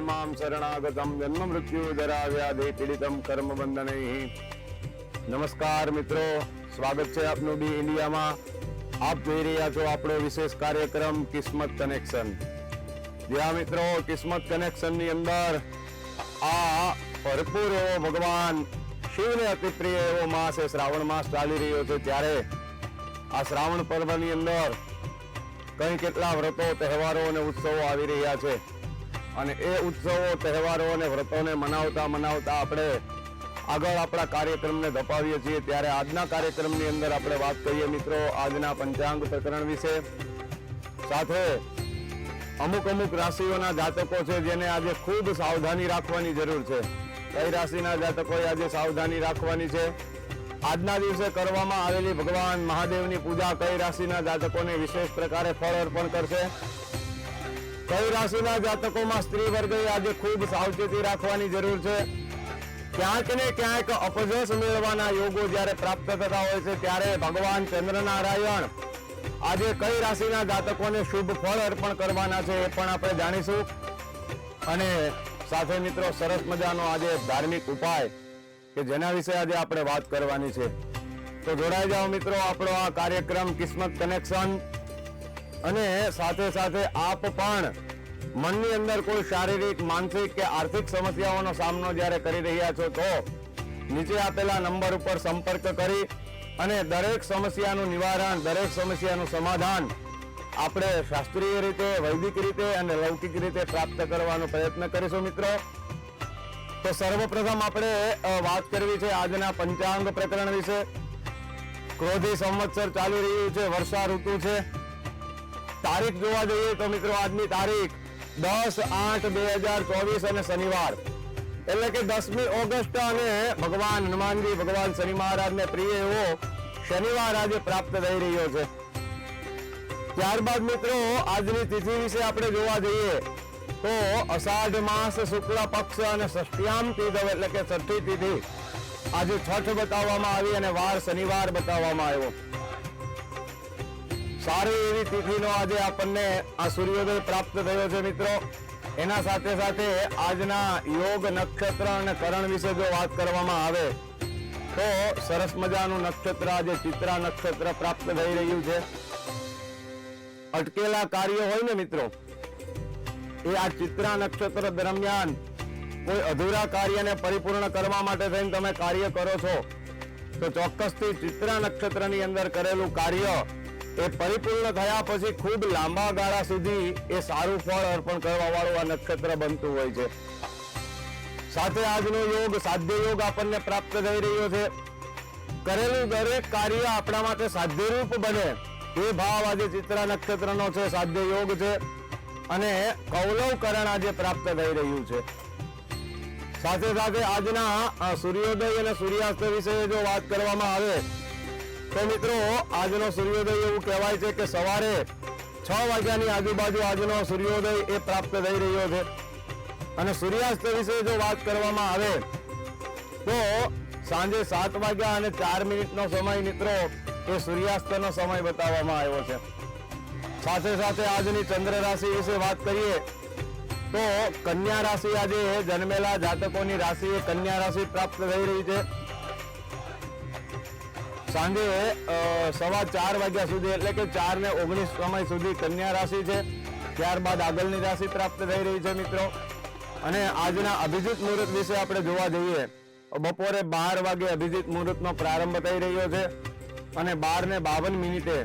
મામ શરણાગતમ જન્મ મૃત્યુ જરા વ્યાધિ પીડિતમ કર્મ બંધનૈ નમસ્કાર મિત્રો સ્વાગત છે આપનું બી ઇન્ડિયામાં આપ જોઈ રહ્યા છો આપણો વિશેષ કાર્યક્રમ કિસ્મત કનેક્શન જ્યાં મિત્રો કિસ્મત કનેક્શનની અંદર આ ભરપૂર એવો ભગવાન શિવને અતિ પ્રિય એવો માસ એ શ્રાવણ માસ ચાલી રહ્યો છે ત્યારે આ શ્રાવણ પર્વની અંદર કઈ કેટલા વ્રતો તહેવારો અને ઉત્સવો આવી રહ્યા છે અને એ ઉત્સવો, તહેવારો અને વ્રતોને મનાવતા મનાવતા આપણે આગળ આપણા કાર્યક્રમને ધપાવીએ છીએ. ત્યારે આજના કાર્યક્રમની અંદર આપણે વાત કરીએ મિત્રો આજના પંચાંગ પ્રકરણ વિશે. સાથે અમુક અમુક રાશિઓના જાતકો છે જેને આજે ખૂબ સાવધાની રાખવાની જરૂર છે. કઈ રાશિના જાતકોએ આજે સાવધાની રાખવાની છે? આજના દિવસે કરવામાં આવેલી ભગવાન મહાદેવની પૂજા કઈ રાશિના જાતકોને વિશેષ પ્રકારે ફળ અર્પણ કરશે? કઈ રાશિના જાતકોમાં સ્ત્રી વર્ગે આજે ખૂબ સાવચેતી રાખવાની જરૂર છે. ક્યાંક ને ક્યાંક અપજસ મેળવાના યોગો જ્યારે પ્રાપ્ત થતા હોય છે, ત્યારે ભગવાન ચંદ્રનારાયણ આજે કઈ રાશિના જાતકોને શુભ ફળ અર્પણ કરવાના છે એ પણ આપણે જાણીશું. અને સાથે મિત્રો, સરસ મજાનો આજે ધાર્મિક ઉપાય કે જેના વિશે આજે આપણે વાત કરવાની છે. તો જોડાઈ જાઓ મિત્રો, આપણો આ કાર્યક્રમ કિસ્મત કનેક્શન અને સાથે સાથે આપ પણ મનની અંદર કોઈ શારીરિક, માનસિક કે આર્થિક સમસ્યાઓનો સામનો જ્યારે કરી રહ્યા છો, તો નીચે આપેલા નંબર ઉપર સંપર્ક કરી અને દરેક સમસ્યાનું નિવારણ, દરેક સમસ્યાનું સમાધાન આપણે શાસ્ત્રીય રીતે, વૈદિક રીતે અને લૌકિક રીતે પ્રાપ્ત કરવાનો પ્રયત્ન કરીશું મિત્રો. તો સર્વપ્રથમ આપણે વાત કરવી છે આજના પંચાંગ પ્રકરણ વિશે. ક્રોધી સંવત્સર ચાલી રહ્યું છે, વર્ષા ઋતુ છે. તારીખ જોવા જઈએ તો મિત્રો આજની તારીખ દસ આઠ બે હજાર ચોવીસ અને શનિવાર. એટલે કે દસમી ઓગસ્ટ અને ભગવાન હનુમાનજી, ભગવાન શનિ મહારાજને પ્રિય એવો શનિવાર આજે પ્રાપ્ત થઈ રહ્યો છે. ત્યારબાદ મિત્રો આજની તિથિ વિશે આપણે જોવા જઈએ તો અષાઢ માસ શુક્લ પક્ષ અને ષષ્ટ્યામ તિથિ એટલે કે છઠ્ઠી તિથિ. આજે છઠ બતાવવામાં આવી અને વાર શનિવાર બતાવવામાં આવ્યો. સારી એવી તિથિનો આજે આપણને આ સૂર્યોદય પ્રાપ્ત થયો છે મિત્રો. એના સાથે સાથે આજના યોગ નક્ષત્ર અને કરણ વિશે જો વાત કરવામાં આવે, તો સરસ મજાનું નક્ષત્ર આજે ચિત્રા નક્ષત્ર પ્રાપ્ત થઈ રહ્યું છે. અટકેલા કાર્યો હોય ને મિત્રો, એ આ ચિત્રા નક્ષત્ર દરમિયાન કોઈ અધૂરા કાર્યને પરિપૂર્ણ કરવા માટે થઈને તમે કાર્ય કરો છો, તો ચોક્કસથી ચિત્રા નક્ષત્રની અંદર કરેલું કાર્ય એ પરિપૂર્ણ થયા પછી ખૂબ લાંબા ગાળા સુધી એ સારું ફળ અર્પણ કરવા વાળું આ નક્ષત્ર બનતું હોય છે. સાથે આજનો યોગ, સાધ્ય યોગ આપણને પ્રાપ્ત થઈ રહ્યો છે. કરેલું દરેક કાર્ય આપણા માટે સાધ્યરૂપ બને. એ ભાવ આજે ચિત્રા નક્ષત્રનો છે, સાધ્ય યોગ છે. અને કૌલવકરણ આજે પ્રાપ્ત થઈ રહ્યું છે. સાથે સાથે આજના સૂર્યોદય અને સૂર્યાસ્ત વિશે જો વાત કરવામાં આવે તો મિત્રો, આજનો સૂર્યોદય એવું કહેવાય છે કે સવારે છ વાગ્યાની આજુબાજુ આજનો સૂર્યોદય એ પ્રાપ્ત થઈ રહ્યો છે. અને સૂર્યાસ્ત વિશે જો વાત કરવામાં આવે, તો સાંજે સાત વાગ્યા અને ચાર મિનિટનો સમય મિત્રો, એ સૂર્યાસ્તનો સમય બતાવવામાં આવ્યો છે. સાથે સાથે આજની ચંદ્ર રાશિ વિશે વાત કરીએ, તો કન્યા રાશિ આજે જન્મેલા જાતકોની રાશિ એ કન્યા રાશિ પ્રાપ્ત થઈ રહી છે. સાંજે સવા ચાર વાગ્યા સુધી, એટલે કે ચાર ને ઓગણીસ સમય સુધી કન્યા રાશિ છે. ત્યારબાદ આગળની રાશિ પ્રાપ્ત થઈ રહી છે, મિત્રો. અને આજના અભિજીત મુહૂર્ત વિશે આપણે જોવા જઈએ બપોરે બાર વાગે અભિજીત મુહૂર્તનો પ્રારંભ થઈ રહ્યો છે. અને બાર ને બાવન મિનિટે,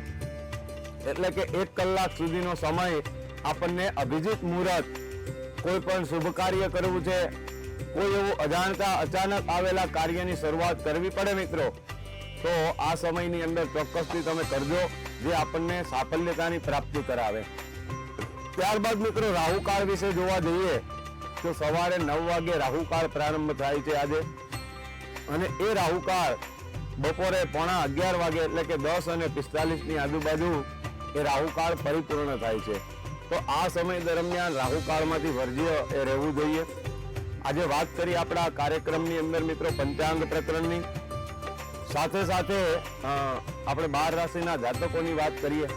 એટલે કે એક કલાક સુધીનો સમય આપણને અભિજીત મુહૂર્ત, કોઈ પણ શુભ કાર્ય કરવું છે, કોઈ એવું અજાણતા અચાનક આવેલા કાર્યની શરૂઆત કરવી પડે, મિત્રો. તો આ સમયની અંદર ચોક્કસથી તમે કરજો જે આપણને સાફલ્યતાની પ્રાપ્તિ કરાવે. ત્યારબાદ મિત્રો રાહુકાળ વિશે જોવા જઈએ, તો સવારે નવ વાગે રાહુકાળ પ્રારંભ થાય છે આજે. અને એ રાહુકાળ બપોરે પોણા અગિયાર વાગે એટલે કે દસ અને પિસ્તાલીસની આજુબાજુ એ રાહુકાળ પરિપૂર્ણ થાય છે. તો આ સમય દરમિયાન રાહુકાળમાંથી વર્જ્ય એ રહેવું જોઈએ. આજે વાત કરી આપણા કાર્યક્રમની અંદર મિત્રો પંચાંગ પ્રકરણની. સાથે સાથે આપણે બાર રાશિના જાતકોની વાત કરીએ.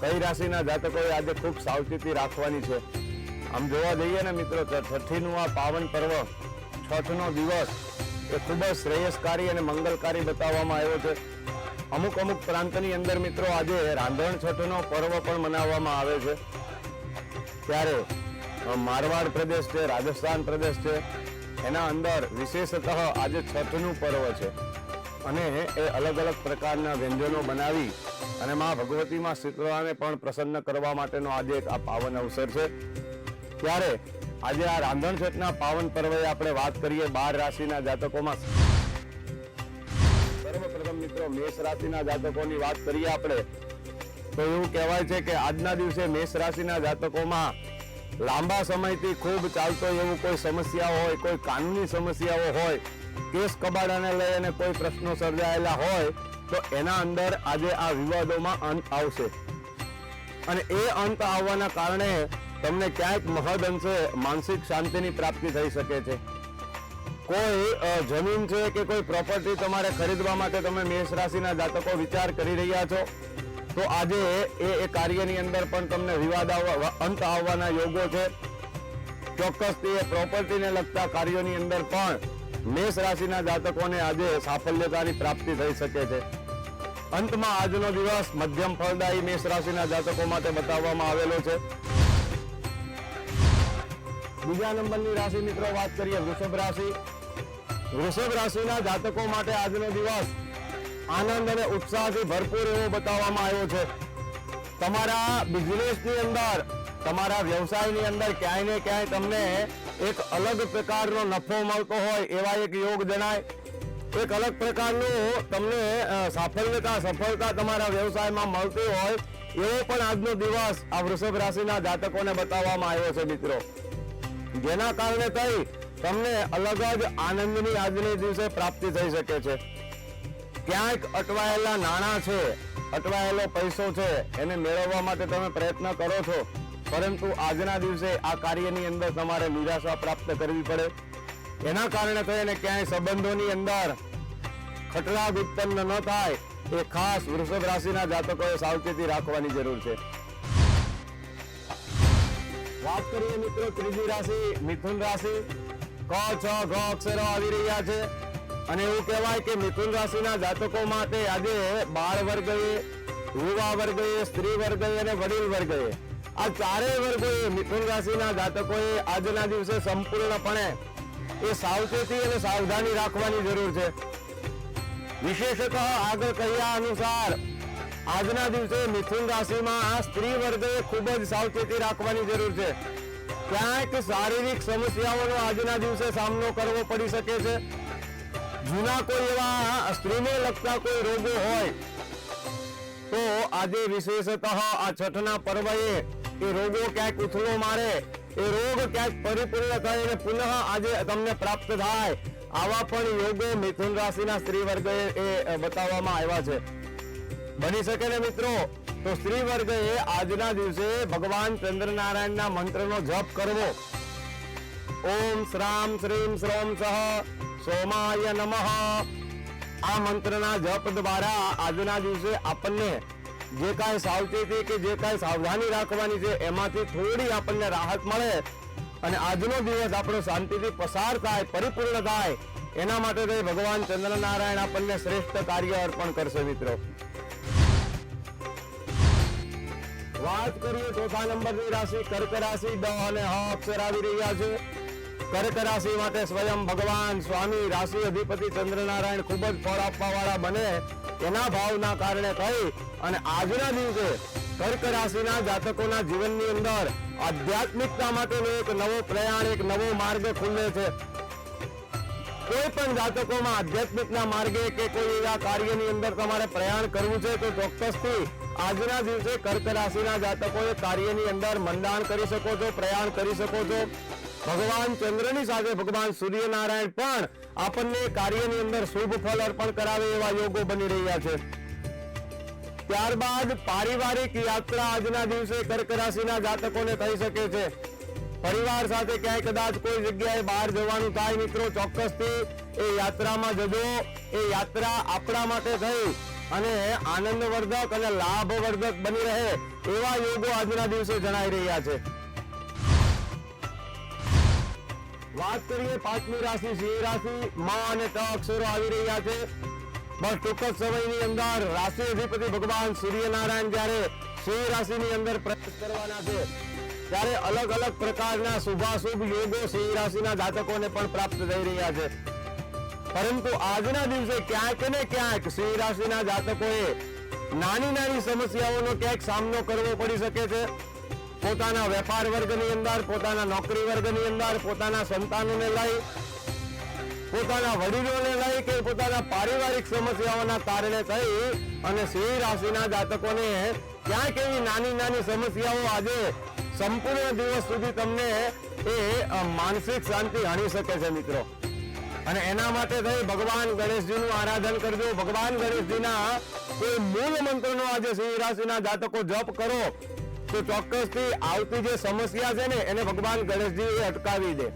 કઈ રાશિના જાતકોએ આજે ખૂબ સાવચેતી રાખવાની છે? આમ જોવા જઈએ ને મિત્રો, તો છઠ્ઠીનું આ પાવન પર્વ, છઠનો દિવસ એ ખૂબ જ શ્રેયસકારી અને મંગલકારી બતાવવામાં આવ્યો છે. અમુક અમુક પ્રાંતની અંદર મિત્રો, આજે રાંધણ છઠનો પર્વ પણ મનાવવામાં આવે છે. ત્યારે મારવાડ પ્રદેશ છે, રાજસ્થાન પ્રદેશ છે, એના અંદર વિશેષતઃ આજે છઠનું પર્વ છે. અને એ અલગ અલગ પ્રકારના વ્યંજનો બનાવી અને મા ભગવતીમાં શીતળાને પણ પ્રસન્ન કરવા માટેનો આજે એક આ પાવન અવસર છે. ત્યારે આજે આ રાંધણ છઠના પાવન પર્વે આપણે વાત કરીએ બાર રાશિના જાતકોમાં. સર્વપ્રથમ મિત્રો, મેષ રાશિના જાતકોની વાત કરીએ આપણે, તો એવું કહેવાય છે કે આજના દિવસે મેષ રાશિના જાતકોમાં લાંબા સમયથી ખૂબ ચાલતો એવું કોઈ સમસ્યાઓ હોય, કોઈ કાનૂની સમસ્યાઓ હોય કેસ કબાડાને લઈ કોઈ પ્રશ્નો સર્જાયેલા હોય, તો એના અંદર આજે આ વિવાદોમાં અંત આવશે. અને એ અંત આવવાના કારણે તમને ક્યાંક મહદ અંશે માનસિક શાંતિની પ્રાપ્તિ થઈ શકે છે. કોઈ જમીન છે કે કોઈ પ્રોપર્ટી તમારે ખરીદવા માટે તમે મેષ રાશિના જાતકો વિચાર કરી રહ્યા છો, તો આજે એ એ કાર્યની અંદર પણ તમને વિવાદ આવવા અંત આવવાના યોગો છે. ચોક્કસથી એ પ્રોપર્ટીને લગતા કાર્યોની અંદર પણ મેષ રાશિના જાતકોને આજે સાફલ્યતાની પ્રાપ્તિ થઈ શકે છે. અંતમાં આજનો દિવસ મધ્યમ ફળદાયી મેષ રાશિના જાતકો માટે બતાવવામાં આવેલો છે. બીજા નંબરની રાશિ મિત્રો વાત કરીએ વૃષભ રાશિ. વૃષભ રાશિના જાતકો માટે આજનો દિવસ આનંદ અને ઉત્સાહથી ભરપૂર એવો બતાવવામાં આવ્યો છે. તમારા બિઝનેસની અંદર, તમારા વ્યવસાયની અંદર ક્યાંય ને ક્યાંય તમને એક અલગ પ્રકારનો નફો મળતો હોય એવા એક યોગ જણાય. એક અલગ પ્રકારનું તમને સાફલ્યતા, સફળતા તમારા વ્યવસાયમાં મળતી હોય એવો પણ આજનો દિવસ આ વૃષભ રાશિના જાતકોને બતાવવામાં આવ્યો છે મિત્રો. જેના કારણે થઈ તમને અલગ જ આનંદની આજની દિવસે પ્રાપ્તિ થઈ શકે છે. ક્યાંક અટવાયેલા નાણાં છે, અટવાયેલો પૈસો છે, એને મેળવવા માટે તમે પ્રયત્ન કરો છો. પરંતુ આજના દિવસે આ કાર્યની અંદર તમારે નિરાશા પ્રાપ્ત કરવી પડે. એના કારણે થઈને ક્યાંય સંબંધોની અંદર ખટરાગ ઉત્પન્ન ન થાય એ ખાસ વૃષભ રાશિના જાતકોએ સાવચેતી રાખવાની જરૂર છે. વાત કરીએ મિત્રો ત્રીજી રાશિ, મિથુન રાશિ. ક, છ, ઘ અક્ષરો આવી રહ્યા છે. અને એવું કહેવાય કે મિથુન રાશિના જાતકો માટે આજે બાળ વર્ગએ યુવા વર્ગએ સ્ત્રી વર્ગએ અને વડીલ વર્ગએ આ ચારેય વર્ગોએ મિથુન રાશિના જાતકોએ આજના દિવસે સંપૂર્ણપણે એ સાવચેતી અને સાવધાની રાખવાની જરૂર છે. વિશેષતઃ આગળ કહ્યા અનુસાર, આજના દિવસે મિથુન રાશિમાં સ્ત્રી વર્ગે ખૂબ જ સાવચેતી રાખવાની જરૂર છે. ક્યાંક શારીરિક સમસ્યાઓનો આજના દિવસે સામનો કરવો પડી શકે છે. જૂના કોઈ એવા સ્ત્રીને લગતા કોઈ રોગો હોય તો આજે વિશેષતઃ આ છઠના પર્વએ એ રોગો ક્યાંક ઉથલો મારે, એ રોગ ક્યાંક પરિપૂર્ણ થાય અને પુનઃ આજે તમને પ્રાપ્ત થાય. આવા પણ યોગો મિથુન રાશિના સ્ત્રી વર્ગે એ બતાવવામાં આવ્યા છે. બની શકે ને મિત્રો? તો સ્ત્રી વર્ગે આજના દિવસે ભગવાન ચંદ્રનારાયણના મંત્રનો જપ કરવો. ઓમ શ્રામ શ્રીમ શ્રોમ સહ સોમાય નમઃ. આ મંત્રના જપ દ્વારા આજના દિવસે આપણને જે કાંઈ સાવચેતી કે જે કાંઈ સાવધાની રાખવાની છે, એમાંથી થોડી આપણને રાહત મળે. અને આજનો દિવસ આપણો શાંતિથી પસાર થાય, પરિપૂર્ણ થાય, એના માટે તો ભગવાન ચંદ્રનારાયણ આપણને શ્રેષ્ઠ કાર્ય અર્પણ કરશે મિત્રો. વાત કરીએ ચોથા નંબરની રાશિ, કર્ક રાશિ, દ અને હ અક્ષર આવી રહ્યા છે. કર્ક રાશિ માટે સ્વયં ભગવાન સ્વામી, રાશિ અધિપતિ ચંદ્રનારાયણ ખૂબ જ ફળ આપવા વાળા બને. એના ભાવના કારણે થઈ અને આજના દિવસે કર્ક રાશિના જાતકોના જીવનની અંદર આધ્યાત્મિકતા માટેનો એક નવો પ્રયાણ, એક નવો માર્ગ ખુલે છે. કોઈ પણ જાતકોમાં આધ્યાત્મિકના માર્ગે કે કોઈ એવા કાર્યની અંદર તમારે પ્રયાણ કરવું છે, તો ચોક્કસથી આજના દિવસે કર્ક રાશિના જાતકોએ કાર્યની અંદર મંડાણ કરી શકો છો, પ્રયાણ કરી શકો છો. ભગવાન ચંદ્રની સાથે ભગવાન સૂર્યનારાયણ પણ આપણને કાર્યની અંદર શુભ ફળ અર્પણ કરાવે એવા યોગો બની રહ્યા છે. ત્યારબાદ પારિવારિક યાત્રા આજના દિવસે કર્ક રાશિના જાતકોને થઈ શકે છે. પરિવાર સાથે ક્યાંય કદાચ કોઈ જગ્યાએ બહાર જવાનું થાય મિત્રો, ચોક્કસથી એ યાત્રામાં જજો. એ યાત્રા આપણા માટે થઈ અને આનંદવર્ધક અને લાભવર્ધક બની રહે એવા યોગો આજના દિવસે જણાઈ રહ્યા છે. વાત કરીએ પાંચમી રાશિ સિંહ રાશિ માં અને ટ અક્ષરો આવી રહ્યા છે. બસ ટૂંક જ સમયની અંદર રાશિ અધિપતિ ભગવાન સૂર્યનારાયણ જ્યારે સિંહ રાશિની અંદર પ્રવેશ કરવાના છે, ત્યારે અલગ અલગ પ્રકારના શુભાશુભ યોગો સિંહ રાશિના જાતકોને પણ પ્રાપ્ત થઈ રહ્યા છે. પરંતુ આજના દિવસે ક્યાંક ને ક્યાંક સિંહ રાશિના જાતકોએ નાની નાની સમસ્યાઓનો ક્યાંક સામનો કરવો પડી શકે છે. પોતાના વેપાર વર્ગની અંદર, પોતાના નોકરી વર્ગની અંદર, પોતાના સંતાનોને લઈ, પોતાના વડીલોને લઈ કે પોતાના પારિવારિક સમસ્યાઓના કારણે થઈ અને સિંહ રાશિના જાતકોને ક્યાંક એવી નાની નાની સમસ્યાઓ આજે સંપૂર્ણ દિવસ સુધી તમને એ માનસિક શાંતિ હણી શકે છે મિત્રો. અને એના માટે થઈ ભગવાન ગણેશજીનું આરાધન કરજો. ભગવાન ગણેશજીના કોઈ મૂળ મંત્રનો આજે સિંહ રાશિના જાતકો જપ કરો. તો ચોક્કસથી આવતી જે સમસ્યા છે ને, એને ભગવાન ગણેશજી એ અટકાવી દે.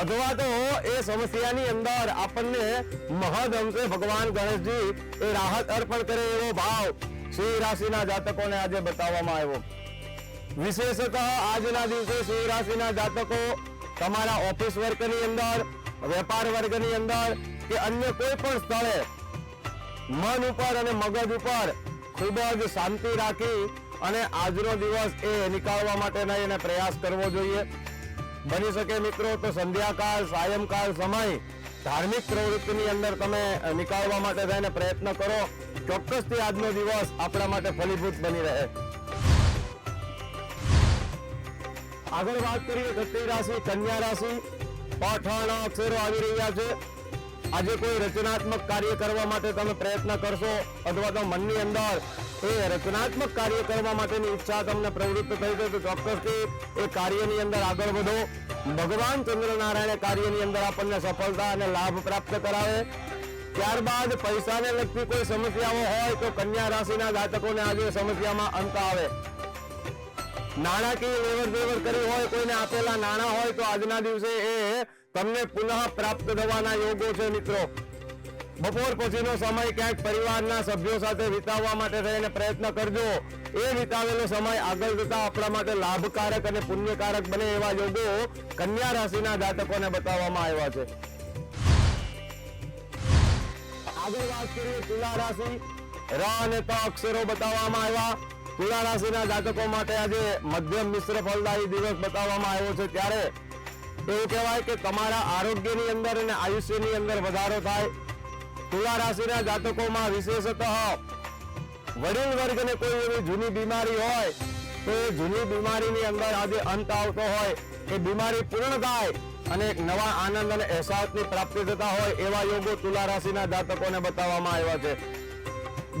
અથવા તો એ સમસ્યાની અંદર આપણને મહદ અંશે ભગવાન ગણેશજી એ રાહત અર્પણ કરે એવો ભાવ સિંહ રાશિના જાતકોને આજે બતાવવામાં આવ્યો. વિશેષતઃ આજના દિવસે સિંહ રાશિના જાતકો તમારા ઓફિસ વર્કની અંદર, વેપાર વર્ગની અંદર કે અન્ય કોઈ પણ સ્થળે મન ઉપર અને મગજ ઉપર ખૂબ જ શાંતિ રાખી અને આજનો દિવસ એ નીકાળવા માટે નહીં એને પ્રયાસ કરવો જોઈએ. બની શકે મિત્રો તો સંધ્યાકાળ, સાયંકાળ સમય ધાર્મિક પ્રવૃત્તિની અંદર તમે નીકાળવા માટે થઈને પ્રયત્ન કરો. ચોક્કસથી આજનો દિવસ આપણા માટે ફલીભૂત બની રહે. આગળ વાત કરીએ ધરતી રાશિ, કન્યા રાશિ. પઠાણ અક્ષરો આવી રહ્યા છે. આજે કોઈ રચનાત્મક કાર્ય કરવા માટે તમે પ્રયત્ન કરશો અથવા તો મનની અંદર એ રચનાત્મક કાર્ય કરવા માટેની ઈચ્છા તમને પ્રવૃત્ત થઈ જાય તો ચોક્કસથી એ કાર્યની અંદર આગળ વધો. ભગવાન ચંદ્રનારાયણ કાર્યની અંદર આપણને સફળતા અને લાભ પ્રાપ્ત કરાવે. ત્યારબાદ પૈસાને લગતી કોઈ સમસ્યાઓ હોય તો કન્યા રાશિના જાતકોને આજે સમસ્યામાં અંત આવે. નાણાકીય લેવડ દેવડ કરી હોય, કોઈને આપેલા નાણાં હોય, તો આજના દિવસે એ તમને પુનઃ પ્રાપ્ત થવાના યોગો છે, મિત્રો. બપોર પછીનો સમય ક્યાંક પરિવારના સભ્યો સાથે વિતાવવા માટે થઈને પ્રયત્ન કરજો. એ વિતાવેલો સમય આગળ જતા આપણા માટે લાભકારક અને પુણ્યકારક બને એવા યોગો કન્યા રાશિના જાતકોને બતાવવામાં આવ્યા છે. આગળ વાત કરીએ તુલા રાશિ. ર અને ત અક્ષરો બતાવવામાં આવ્યા. તુલા રાશિના જાતકો માટે આજે મધ્યમ મિશ્ર ફલદાયી દિવસ બતાવવામાં આવ્યો છે. ત્યારે એવું કહેવાય કે તમારા આરોગ્યની અંદર અને આયુષ્યની અંદર વધારો થાય. તુલા રાશિના જાતકોમાં વિશેષતઃ વડીલ વર્ગને કોઈ એવી જૂની બીમારી હોય, તો એ જૂની બીમારીની અંદર આજે અંત આવતો હોય, એ બીમારી પૂર્ણ થાય અને એક નવા આનંદ અને અહેસાસની પ્રાપ્તિ થતા હોય, એવા યોગો તુલા રાશિના જાતકોને બતાવવામાં આવ્યા છે.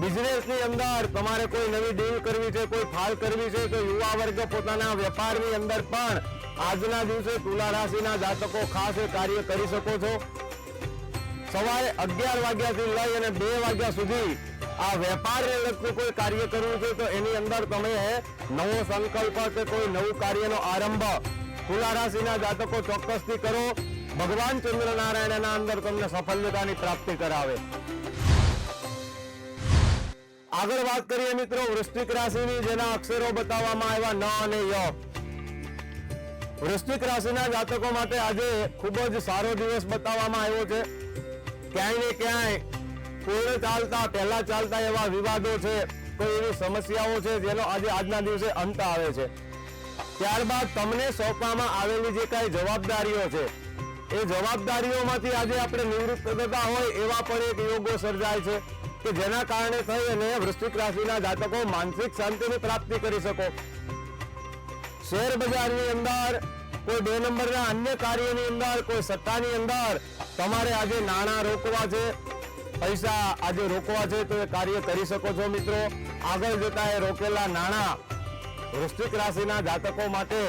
બિઝનેસની અંદર તમારે કોઈ નવી ડીલ કરવી છે, કોઈ ફાળ કરવી છે, તો યુવા વર્ગ પોતાના વેપારની અંદર પણ આજના દિવસે તુલા રાશિના જાતકો ખાસ કાર્ય કરી શકો છો. સવારે અગિયાર વાગ્યાથી લઈ અને બે વાગ્યા સુધી આ વેપારને લગતું કોઈ કાર્ય કરવું છે તો એની અંદર તમે નવો સંકલ્પ કે કોઈ નવું કાર્યનો આરંભ તુલા રાશિના જાતકો ચોક્કસથી કરો. ભગવાન ચંદ્રનારાયણના અંદર તમને સફળતાની પ્રાપ્તિ કરાવે. આગળ વાત કરીએ મિત્રો વૃશ્ચિક રાશિની, જેના અક્ષરો બતાવવામાં આવ્યા ન અને ય. વૃશ્ચિક રાશિના જાતકો માટે આજે ખૂબ જ સારો દિવસ બતાવવામાં આવ્યો છે. ક્યાંય ને ક્યાંય પૂર્ણ ચાલતા, પહેલા ચાલતા એવા વિવાદો છે, કોઈ એવી સમસ્યાઓ છે, જેનો આજે આજના દિવસે અંત આવે છે. ત્યારબાદ તમને સોંપવામાં આવેલી જે કાંઈ જવાબદારીઓ છે, એ જવાબદારીઓમાંથી આજે આપણે નિવૃત્ત થતા હોય એવા પણ એક યોગો સર્જાય છે કે જેના કારણે થઈ અને વૃશ્ચિક રાશિના જાતકો માનસિક શાંતિની પ્રાપ્તિ કરી શકો. શેર બજારની અંદર, કોઈ બે નંબરના અન્ય કાર્યની અંદર, કોઈ સત્તાની અંદર, તમારે આજે નાણાં રોકવા છે, પૈસા આજે રોકવા છે, તો એ કાર્ય કરી શકો છો મિત્રો. આગળ જતા એ રોકેલા નાણાં વૃશ્ચિક રાશિના જાતકો માટે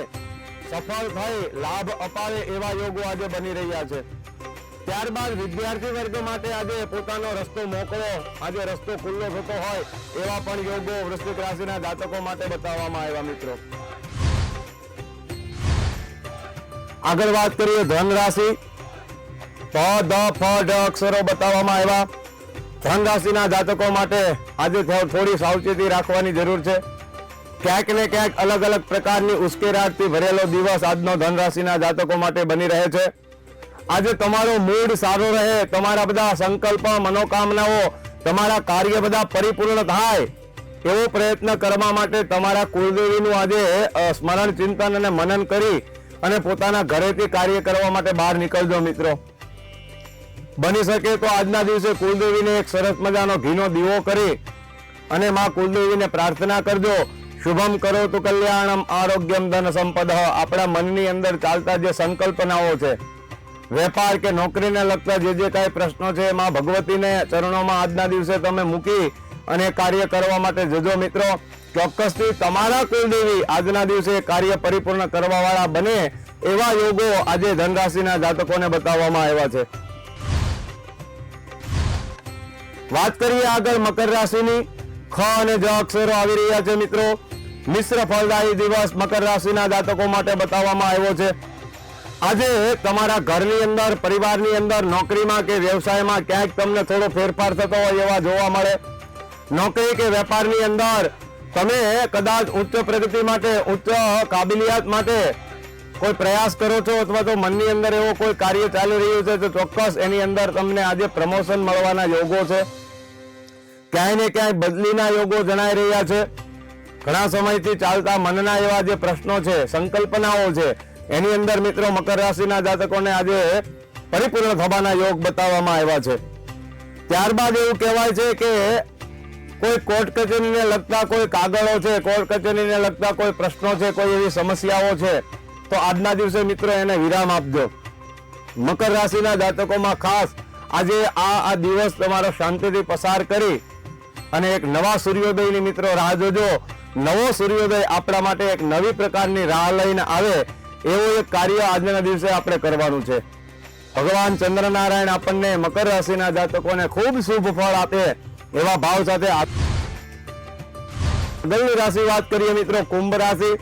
સફળ થઈ, લાભ અપાવે એવા યોગો આજે બની રહ્યા છે. ત્યારબાદ વિદ્યાર્થી વર્ગ માટે આજે પોતાનો રસ્તો મોકળો આજે રસ્તો ખુલ્લો થતો હોય એવા પણ યોગો વૃશ્ચિક રાશિના જાતકો માટે બતાવવામાં આવ્યા મિત્રો. આગળ વાત કરીએ ધન રાશિ પ દ ફ ઢ અક્ષરો બતાવવામાં આવ્યા. ધન રાશિના જાતકો માટે આજે થોડી સાવચેતી રાખવાની જરૂર છે. ક્યાંક ને ક્યાંક અલગ અલગ પ્રકારની ઉશ્કેરાટથી ભરેલો દિવસ આજનો ધન રાશિના જાતકો માટે બની રહે છે. આજે તમારો મૂડ સારો રહે, તમારા બધા સંકલ્પ, મનોકામનાઓ, તમારા કાર્ય બધા પરિપૂર્ણ થાય એવો પ્રયત્ન કરવા માટે તમારા કુળદેવીનું આજે સ્મરણ ચિંતન અને મનન કરી અને પોતાના ઘરેથી કાર્ય કરવા માટે બહાર નીકળજો, મિત્રો. બની શકે તો આજના દિવસે કુલદેવીને એક સરસ મજાનો ઘીનો દીવો કરી અને માં કુલદેવીને પ્રાર્થના કરજો. શુભમ કરો તો કલ્યાણમ, આરોગ્યમ ધન સંપદ. આપણા મનની અંદર ચાલતા જે સંકલ્પનાઓ છે, વેપાર કે નોકરીને લગતા જે જે કાંઈ પ્રશ્નો છે એમાં ભગવતીને ચરણોમાં આજના દિવસે તમે મૂકી અને કાર્ય કરવા માટે જજો મિત્રો ચોક્કસથી તમારા કુલદેવી આજના દિવસે કાર્ય પરિપૂર્ણ કરવા વાળા બને એવા યોગો આજે ધનરાશિના જાતકોને બતાવવામાં આવ્યા છે. વાત કરીએ આગળ મકર રાશિની. ખ અને જ અક્ષરો આવી રહ્યા છે મિત્રો. મિશ્ર ફળદાયી દિવસ મકર રાશિના જાતકો માટે બતાવવામાં આવ્યો છે. આજે તમારા ઘરની અંદર, પરિવારની અંદર, નોકરીમાં કે વ્યવસાયમાં ક્યાંક તમને થોડો ફેરફાર થતો હોય એવા જોવા મળે. નોકરી કે વેપારની અંદર તમે કદાચ ઉચ્ચ પ્રગતિ માટે, ઉચ્ચ કાબિલિયત માટે કોઈ પ્રયાસ કરો છો અથવા તો મનની અંદર એવો કોઈ કાર્ય ચાલી રહ્યું છે તો ચોક્કસ એની અંદર તમને આજે પ્રમોશન મળવાના યોગો છે. ક્યાંય ને ક્યાંય બદલીના યોગો જણાઈ રહ્યા છે. ઘણા સમયથી ચાલતા મનના એવા જે પ્રશ્નો છે, સંકલ્પનાઓ છે, એની અંદર મિત્રો મકર રાશિના જાતકોને આજે પરિપૂર્ણ થવાના યોગ બતાવવામાં આવ્યા છે. ત્યારબાદ એવું કહેવાય છે કે કોઈ કોર્ટ કચેરીને લગતા કોઈ કાગળો છે, કોર્ટ કચેરીને લગતા કોઈ પ્રશ્નો છે, કોઈ એવી સમસ્યાઓ છે, તો આજના દિવસે મિત્રો એને વિરામ આપજો. મકર રાશિના જાતકોમાં ખાસ આજે આ આ દિવસ તમારો શાંતિથી પસાર કરી અને એક નવા સૂર્યોદયની મિત્રો રાહ જોજો. નવો સૂર્યોદય આપણા માટે એક નવી પ્રકારની રાહ લઈને આવે, એવું એક કાર્ય આજના દિવસે આપણે કરવાનું છે. ભગવાન ચંદ્રનારાયણ આપણને મકર રાશિના જાતકોને ખૂબ શુભ ફળ આપે. એવા ભાવ સાથે આગળની રાશિ વાત કરીએ મિત્રો, કુંભ રાશિ.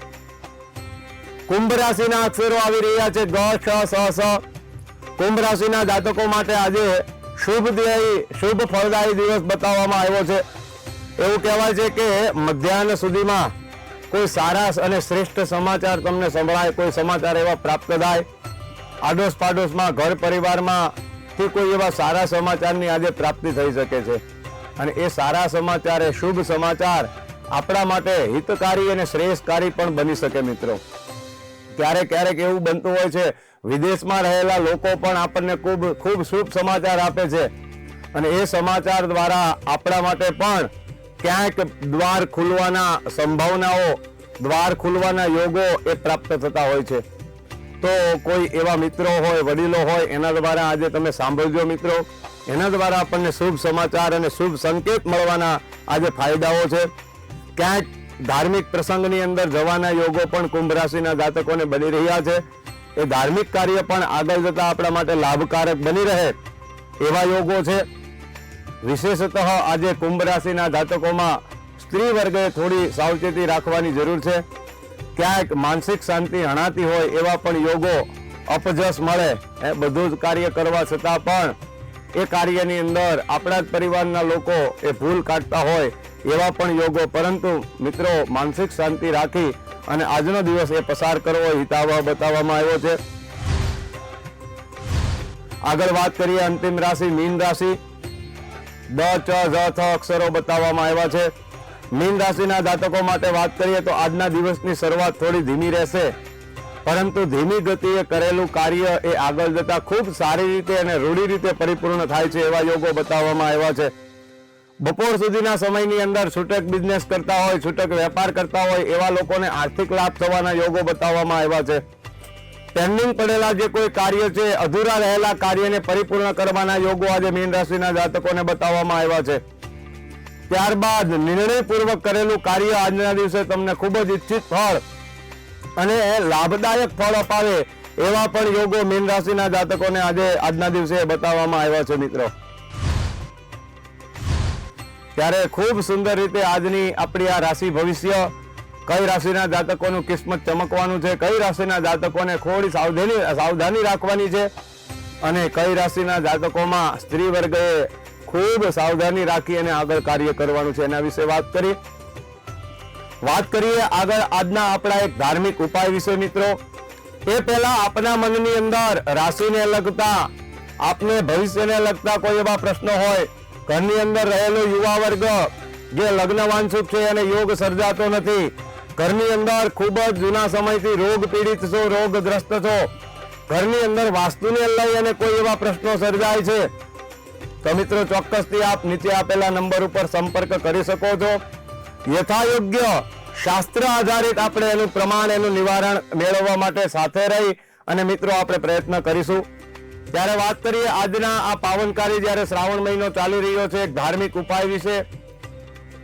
કુંભ રાશિના અક્ષરો આવી રહ્યા છે, ગ છ સ સ. કુંભ રાશિના જાતકો માટે આજે શુભ ધ્યેય, શુભ ફળદાયી દિવસ બતાવવામાં આવ્યો છે. એવું કહેવાય છે કે મધ્યાહન સુધીમાં કોઈ સારા અને શ્રેષ્ઠ સમાચાર તમને સંભળાય, કોઈ સમાચાર એવા પ્રાપ્ત થાય. આડોશ પાડોશમાં ઘર પરિવારમાં થી કોઈ એવા સારા સમાચારની આજે પ્રાપ્તિ થઈ શકે છે. અને એ સારા સમાચાર, એ શુભ સમાચાર આપણા માટે હિતકારી અને શ્રેષ્ઠકારી પણ બની શકે મિત્રો. ક્યારેક ક્યારેક એવું બનતું હોય છે, વિદેશમાં રહેલા લોકો પણ આપણને ખૂબ ખૂબ શુભ સમાચાર આપે છે. અને એ સમાચાર દ્વારા આપણા માટે પણ ક્યાંક દ્વાર ખુલવાના સંભાવનાઓ, દ્વાર ખુલવાના યોગો એ પ્રાપ્ત થતા હોય છે. તો કોઈ એવા મિત્રો હોય, વડીલો હોય, એના દ્વારા આજે તમે સાંભળજો મિત્રો. એના દ્વારા આપણને શુભ સમાચાર અને શુભ સંકેત મળવાના આજે ફાયદાઓ છે. ક્યાંક ધાર્મિક પ્રસંગની અંદર જવાના યોગો પણ કુંભ રાશિના જાતકોને બની રહ્યા છે. એ ધાર્મિક કાર્ય પણ આગળ જતા આપણા માટે લાભકારક બની રહે એવા યોગો છે. વિશેષતઃ આજે કુંભ રાશિના જાતકોમાં સ્ત્રી વર્ગે થોડી સાવચેતી રાખવાની જરૂર છે. ક્યાંક માનસિક શાંતિ હણાતી હોય એવા પણ યોગો અપજસ મળે. એ બધું જ કાર્ય કરવા છતાં પણ એ કાર્યની અંદર આપણા જ પરિવારના લોકો એ ભૂલ કાઢતા હોય એવા પણ યોગો. પરંતુ મિત્રો, માનસિક શાંતિ રાખી અને આજનો દિવસ એ પસાર કરવો, હિતાવહ બતાવવામાં આવ્યો છે. આગળ વાત કરીએ અંતિમ રાશિ, મીન રાશિ. દ, ચ, ઝ, થ અક્ષરો બતાવવામાં આવ્યા છે. મીન રાશિના જાતકો માટે વાત કરીએ તો આજના દિવસની શરૂઆત થોડી ધીમી રહેશે. પરંતુ ધીમી ગતિએ કરેલું કાર્ય એ આગળ જતા ખૂબ સારી રીતે અને રૂઢી રીતે પરિપૂર્ણ થાય છે એવા યોગો બતાવવામાં આવ્યા છે. બપોર સુધીના સમયની અંદર છૂટક બિઝનેસ કરતા હોય, છૂટક વેપાર કરતા હોય એવા લોકોને આર્થિક લાભ થવાના યોગો બતાવવામાં આવ્યા છે. પેન્ડિંગ પડેલા જે કોઈ કાર્ય છે, અધૂરા રહેલા કાર્યને પરિપૂર્ણ કરવાના યોગો આજે મીન રાશિના જાતકોને બતાવવામાં આવ્યા છે. ત્યારબાદ નિર્ણયપૂર્વક કરેલું કાર્ય આજના દિવસે તમને ખૂબ જ ઈચ્છિત ફળ અને લાભદાયક ફળ અપાવે એવા પણ યોગો મીન રાશિના જાતકોને આજે આજના દિવસે બતાવવામાં આવ્યા છે મિત્રો. ત્યારે ખૂબ સુંદર રીતે આજની આપણી આ રાશિ ભવિષ્ય કઈ રાશિના જાતકોનું કિસ્મત ચમકવાનું છે, કઈ રાશિના જાતકોને થોડી સાવધાની સાવધાની રાખવાની છે અને કઈ રાશિના જાતકોમાં સ્ત્રી વર્ગએ ખૂબ સાવધાની રાખી અને આગળ કાર્ય કરવાનું છે. એના વિશે વાત કરી. વાત કરીએ આગળ આજના આપણા એક ધાર્મિક ઉપાય વિશે, મિત્રો. એ પહેલા આપના મનની અંદર રાશિને લગતા, આપને ભવિષ્યને લગતા કોઈ એવા પ્રશ્નો હોય, ઘરની અંદર રહેલો યુવા વર્ગ, જે લગ્ન વાંછુક છે અને યોગ સર્જાતો નથી, ઘરની અંદર ખૂબ જ જૂના સમયથી રોગ પીડિત છો, રોગગ્રસ્ત છો, ઘરની અંદર વાસ્તુને લઈ અને કોઈ એવા પ્રશ્નો સર્જાય છે, તો મિત્રો ચોક્કસથી આપ નીચે આપેલા નંબર ઉપર સંપર્ક કરી શકો છો. યથાયોગ્ય શાસ્ત્ર આધારિત આપણે એનું પ્રમાણ, એનું નિવારણ મેળવવા માટે સાથે રહી અને મિત્રો આપણે પ્રયત્ન કરીશું. ત્યારે વાત કરીએ આજના આ પાવનકારી જ્યારે શ્રાવણ મહિનો ચાલી રહ્યો છે, એક ધાર્મિક ઉપાય વિશે,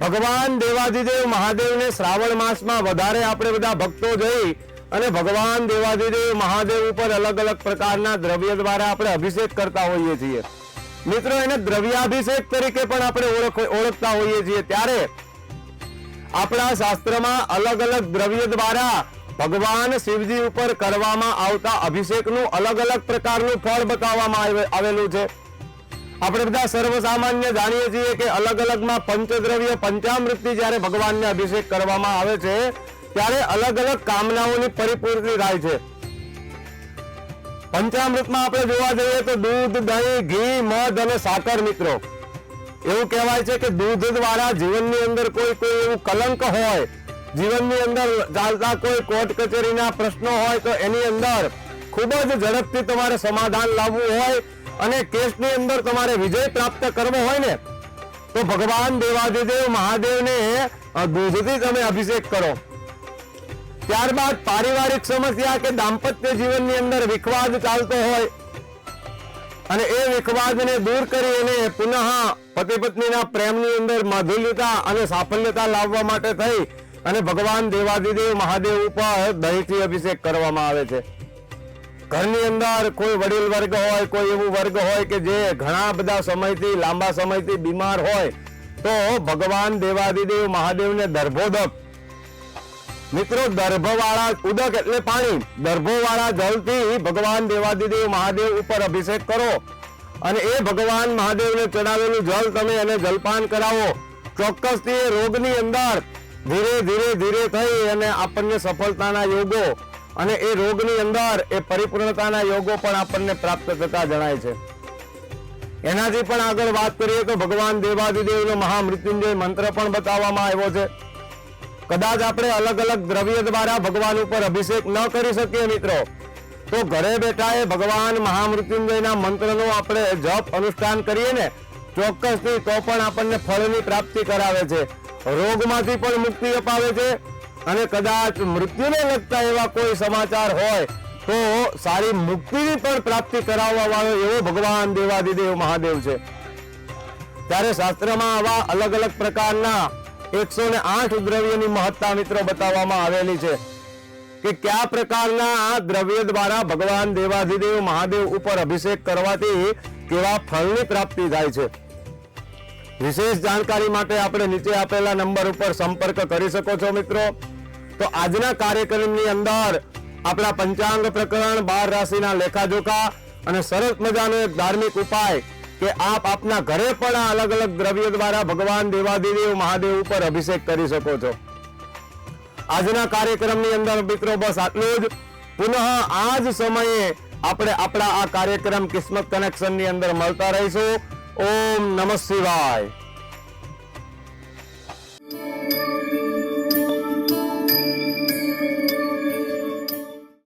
ભગવાન દેવાદિદેવ મહાદેવને શ્રાવણ માસમાં વધારે આપણે બધા ભક્તો જઈ અને ભગવાન દેવાદિદેવ મહાદેવ ઉપર અલગ અલગ પ્રકારના દ્રવ્ય દ્વારા આપણે અભિષેક કરતા હોઈએ છીએ. મિત્રો, એને દ્રવ્યાભિષેક તરીકે પણ આપણે ઓળખ, ઓળખતા હોઈએ છીએ. ત્યારે આપણા શાસ્ત્રમાં અલગ અલગ દ્રવ્ય દ્વારા ભગવાન શિવજી ઉપર કરવામાં આવતા અભિષેકનું અલગ અલગ પ્રકારનું ફળ બતાવવામાં આવેલું છે. આપણે બધા સર્વસામાન્ય જાણીએ છીએ કે અલગ અલગમાં પંચદ્રવ્ય પંચામૃતથી જ્યારે ભગવાનને અભિષેક કરવામાં આવે છે, ત્યારે અલગ અલગ કામનાઓની પરિપૂર્તિ થાય છે. પંચામૃતમાં આપણે જોવા જઈએ તો દૂધ, દહીં, ઘી, મધ અને સાકર મિત્રો. એવું કહેવાય છે કે દૂધ દ્વારા જીવનની અંદર કોઈ કોઈ એવું કલંક હોય, જીવનની અંદર ચાલતા કોઈ કોર્ટ કચેરીના પ્રશ્નો હોય, તો એની અંદર ખૂબ જ ઝડપથી તમારે સમાધાન લાવવું હોય અને કેસની અંદર તમારે વિજય પ્રાપ્ત કરવો હોય ને, તો ભગવાન દેવાદિદેવ મહાદેવને દૂધથી તમે અભિષેક કરો. ત્યારબાદ પારિવારિક સમસ્યા કે દાંપત્ય જીવનની અંદર વિખવાદ ચાલતો હોય, અને એ વિખવાદને દૂર કરી અને પુનઃ પતિ પત્નીના પ્રેમની અંદર માધુર્યતા અને સાફલ્યતા લાવવા માટે થઈ અને ભગવાન દેવાદિદેવ મહાદેવ ઉપર દહીંથી અભિષેક કરવામાં આવે છે. ઘરની અંદર કોઈ વડીલ વર્ગ હોય, કોઈ એવું વર્ગ હોય કે જે ઘણા બધા સમયથી, લાંબા સમયથી બીમાર હોય, તો ભગવાન દેવાદિદેવ મહાદેવને દર્ભોદક. મિત્રો, દર્ભવાળા ઉદક એટલે પાણી. દર્ભોવાળા જળથી ભગવાન દેવાદિદેવ મહાદેવ ઉપર અભિષેક કરો. અને એ ભગવાન મહાદેવને ચડાવેલું જળ તમે એને જલપાન કરાવો. ચોક્કસથી એ રોગની અંદર ધીરે ધીરે ધીરે થઈ અને આપણને સફળતાના યોગો અને એ રોગની અંદર એ પરિપૂર્ણતાના યોગો પણ આપણને પ્રાપ્ત થતા જણાય છે. એનાથી પણ આગળ વાત કરીએ તો ભગવાન દેવાદિદેવનો મહામૃત્યુંજય મંત્ર પણ બતાવવામાં આવ્યો છે. કદાચ આપણે અલગ અલગ દ્રવ્ય દ્વારા ભગવાન ઉપર અભિષેક ન કરી શકીએ મિત્રો. તો ઘરે બેઠા એ ભગવાન મહામૃત્યુંજયના મંત્રનો આપણે જપ અનુષ્ઠાન કરીએ ને, ચોક્કસથી તો પણ આપણને ફળની પ્રાપ્તિ કરાવે છે. રોગમાંથી પણ મુક્તિ અપાવે છે અને કદાચ મૃત્યુને લગતા એવા કોઈ સમાચાર હોય તો સારી મુક્તિની પણ પ્રાપ્તિ કરાવવા વાળો એવો ભગવાન દેવાદિદેવ મહાદેવ છે. ત્યારે શાસ્ત્રમાં આવા અલગ અલગ પ્રકારના એકસો ને આઠ દ્રવ્યની મહત્તા મિત્રો બતાવવામાં આવેલી છે. કે કયા પ્રકારના દ્રવ્ય દ્વારા ભગવાન દેવાધિદેવ, મહાદેવ ઉપર અભિષેક કરવાથી કેવા ફળની પ્રાપ્તિ થાય છે? વિશેષ જાણકારી માટે આપણે નીચે આપેલા નંબર ઉપર સંપર્ક કરી શકો છો મિત્રો. તો આજના કાર્યક્રમની અંદર આપણા પંચાંગ પ્રકરણ બાર રાશિના લેખાજોખા અને સરસ મજાનો એક ધાર્મિક ઉપાય કે આપ આપના ઘરે પણ અલગ અલગ દ્રવ્ય દ્વારા ભગવાન દેવાદેવી મહાદેવ ઉપર અભિષેક કરી શકો છો. આજના કાર્યક્રમની અંદર મિત્રો બસ આટલું જ. પુનઃ આ જ સમયે આપણે આપણા આ કાર્યક્રમ કિસ્મત કનેક્શનની અંદર મળતા રહીશું. ઓમ નમઃ શિવાય.